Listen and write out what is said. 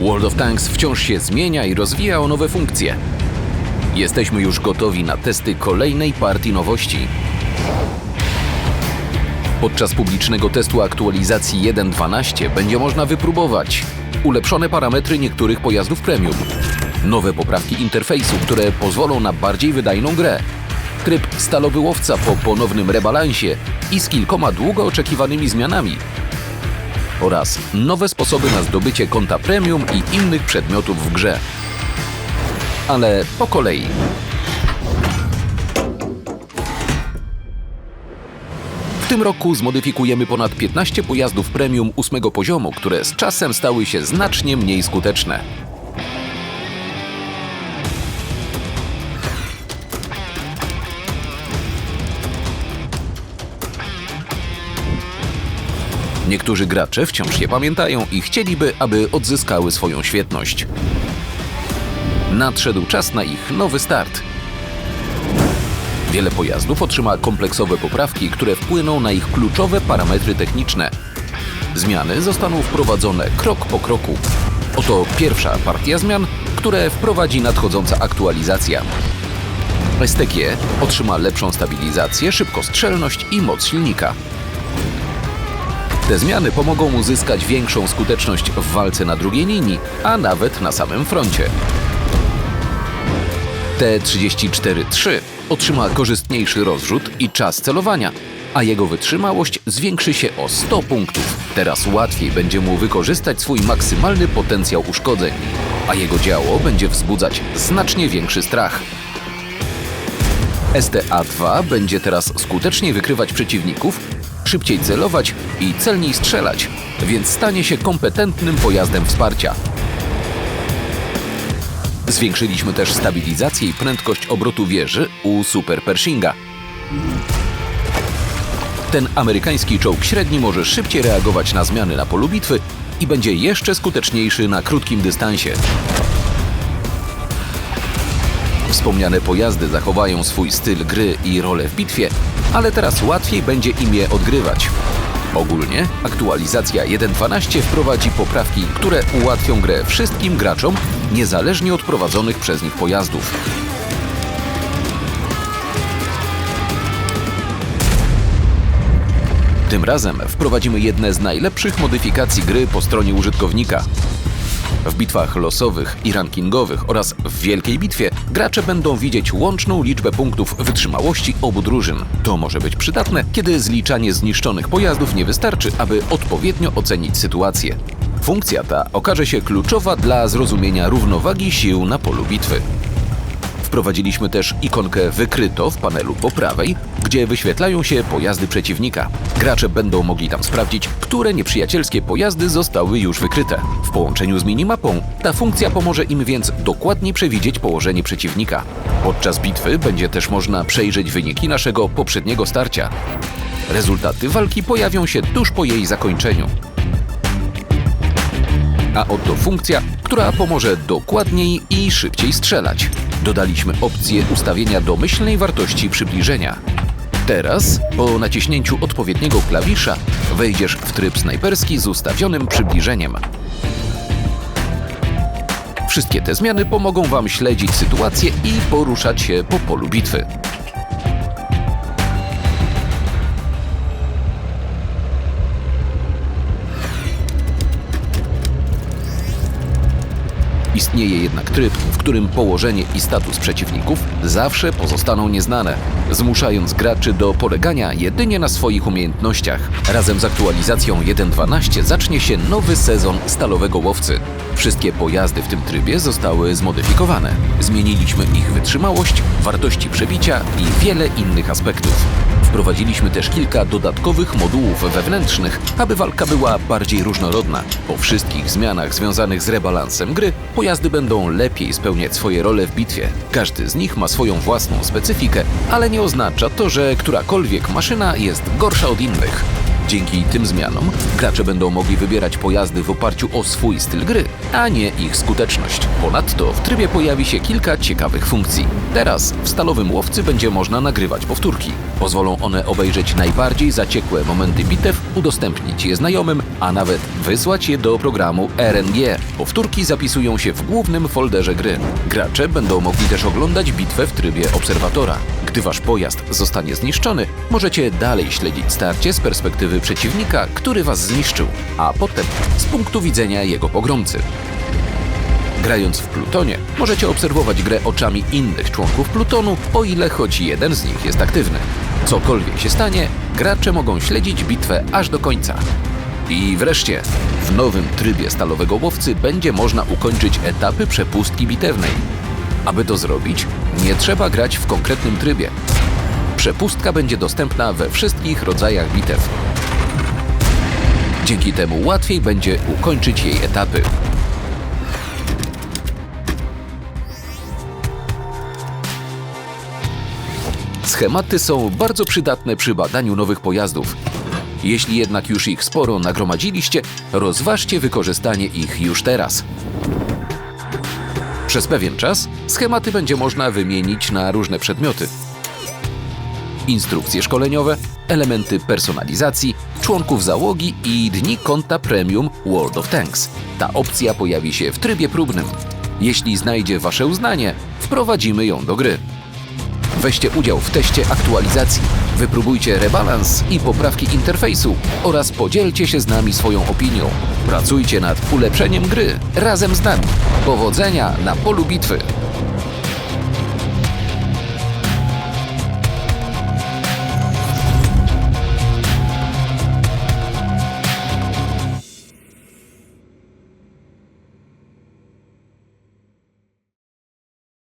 World of Tanks wciąż się zmienia i rozwija o nowe funkcje. Jesteśmy już gotowi na testy kolejnej partii nowości. Podczas publicznego testu aktualizacji 1.12 będzie można wypróbować ulepszone parametry niektórych pojazdów premium, nowe poprawki interfejsu, które pozwolą na bardziej wydajną grę, tryb stalowy łowca po ponownym rebalansie i z kilkoma długo oczekiwanymi zmianami oraz nowe sposoby na zdobycie konta premium i innych przedmiotów w grze. Ale po kolei. W tym roku zmodyfikujemy ponad 15 pojazdów premium ósmego poziomu, które z czasem stały się znacznie mniej skuteczne. Niektórzy gracze wciąż je pamiętają i chcieliby, aby odzyskały swoją świetność. Nadszedł czas na ich nowy start. Wiele pojazdów otrzyma kompleksowe poprawki, które wpłyną na ich kluczowe parametry techniczne. Zmiany zostaną wprowadzone krok po kroku. Oto pierwsza partia zmian, które wprowadzi nadchodząca aktualizacja. STG otrzyma lepszą stabilizację, szybkostrzelność i moc silnika. Te zmiany pomogą uzyskać większą skuteczność w walce na drugiej linii, a nawet na samym froncie. T-34-3 otrzyma korzystniejszy rozrzut i czas celowania, a jego wytrzymałość zwiększy się o 100 punktów. Teraz łatwiej będzie mu wykorzystać swój maksymalny potencjał uszkodzeń, a jego działo będzie wzbudzać znacznie większy strach. STA-2 będzie teraz skutecznie wykrywać przeciwników, szybciej celować i celniej strzelać, więc stanie się kompetentnym pojazdem wsparcia. Zwiększyliśmy też stabilizację i prędkość obrotu wieży u Super Pershinga. Ten amerykański czołg średni może szybciej reagować na zmiany na polu bitwy i będzie jeszcze skuteczniejszy na krótkim dystansie. Wspomniane pojazdy zachowają swój styl gry i rolę w bitwie, ale teraz łatwiej będzie im je odgrywać. Ogólnie aktualizacja 1.12 wprowadzi poprawki, które ułatwią grę wszystkim graczom, niezależnie od prowadzonych przez nich pojazdów. Tym razem wprowadzimy jedne z najlepszych modyfikacji gry po stronie użytkownika. W bitwach losowych i rankingowych oraz w wielkiej bitwie gracze będą widzieć łączną liczbę punktów wytrzymałości obu drużyn. To może być przydatne, kiedy zliczanie zniszczonych pojazdów nie wystarczy, aby odpowiednio ocenić sytuację. Funkcja ta okaże się kluczowa dla zrozumienia równowagi sił na polu bitwy. Wprowadziliśmy też ikonkę wykryto w panelu po prawej, gdzie wyświetlają się pojazdy przeciwnika. Gracze będą mogli tam sprawdzić, które nieprzyjacielskie pojazdy zostały już wykryte. W połączeniu z minimapą ta funkcja pomoże im więc dokładnie przewidzieć położenie przeciwnika. Podczas bitwy będzie też można przejrzeć wyniki naszego poprzedniego starcia. Rezultaty walki pojawią się tuż po jej zakończeniu. A oto funkcja, która pomoże dokładniej i szybciej strzelać. Dodaliśmy opcję ustawienia domyślnej wartości przybliżenia. Teraz, po naciśnięciu odpowiedniego klawisza, wejdziesz w tryb snajperski z ustawionym przybliżeniem. Wszystkie te zmiany pomogą Wam śledzić sytuację i poruszać się po polu bitwy. Istnieje jednak tryb, w którym położenie i status przeciwników zawsze pozostaną nieznane, zmuszając graczy do polegania jedynie na swoich umiejętnościach. Razem z aktualizacją 1.12 zacznie się nowy sezon Stalowego Łowcy. Wszystkie pojazdy w tym trybie zostały zmodyfikowane. Zmieniliśmy ich wytrzymałość, wartości przebicia i wiele innych aspektów. Wprowadziliśmy też kilka dodatkowych modułów wewnętrznych, aby walka była bardziej różnorodna. Po wszystkich zmianach związanych z rebalansem gry, pojazdy będą lepiej spełniać swoje role w bitwie. Każdy z nich ma swoją własną specyfikę, ale nie oznacza to, że którakolwiek maszyna jest gorsza od innych. Dzięki tym zmianom gracze będą mogli wybierać pojazdy w oparciu o swój styl gry, a nie ich skuteczność. Ponadto w trybie pojawi się kilka ciekawych funkcji. Teraz w Stalowym Łowcy będzie można nagrywać powtórki. Pozwolą one obejrzeć najbardziej zaciekłe momenty bitew, udostępnić je znajomym, a nawet wysłać je do programu RNG. Powtórki zapisują się w głównym folderze gry. Gracze będą mogli też oglądać bitwę w trybie obserwatora. Gdy wasz pojazd zostanie zniszczony, możecie dalej śledzić starcie z perspektywy przeciwnika, który was zniszczył, a potem z punktu widzenia jego pogromcy. Grając w Plutonie, możecie obserwować grę oczami innych członków Plutonu, o ile choć jeden z nich jest aktywny. Cokolwiek się stanie, gracze mogą śledzić bitwę aż do końca. I wreszcie, w nowym trybie stalowego łowcy będzie można ukończyć etapy przepustki bitewnej. Aby to zrobić, nie trzeba grać w konkretnym trybie. Przepustka będzie dostępna we wszystkich rodzajach bitew. Dzięki temu łatwiej będzie ukończyć jej etapy. Schematy są bardzo przydatne przy badaniu nowych pojazdów. Jeśli jednak już ich sporo nagromadziliście, rozważcie wykorzystanie ich już teraz. Przez pewien czas schematy będzie można wymienić na różne przedmioty. Instrukcje szkoleniowe, elementy personalizacji, członków załogi i dni konta premium World of Tanks. Ta opcja pojawi się w trybie próbnym. Jeśli znajdzie Wasze uznanie, wprowadzimy ją do gry. Weźcie udział w teście aktualizacji, wypróbujcie rebalans i poprawki interfejsu oraz podzielcie się z nami swoją opinią. Pracujcie nad ulepszeniem gry razem z nami. Powodzenia na polu bitwy!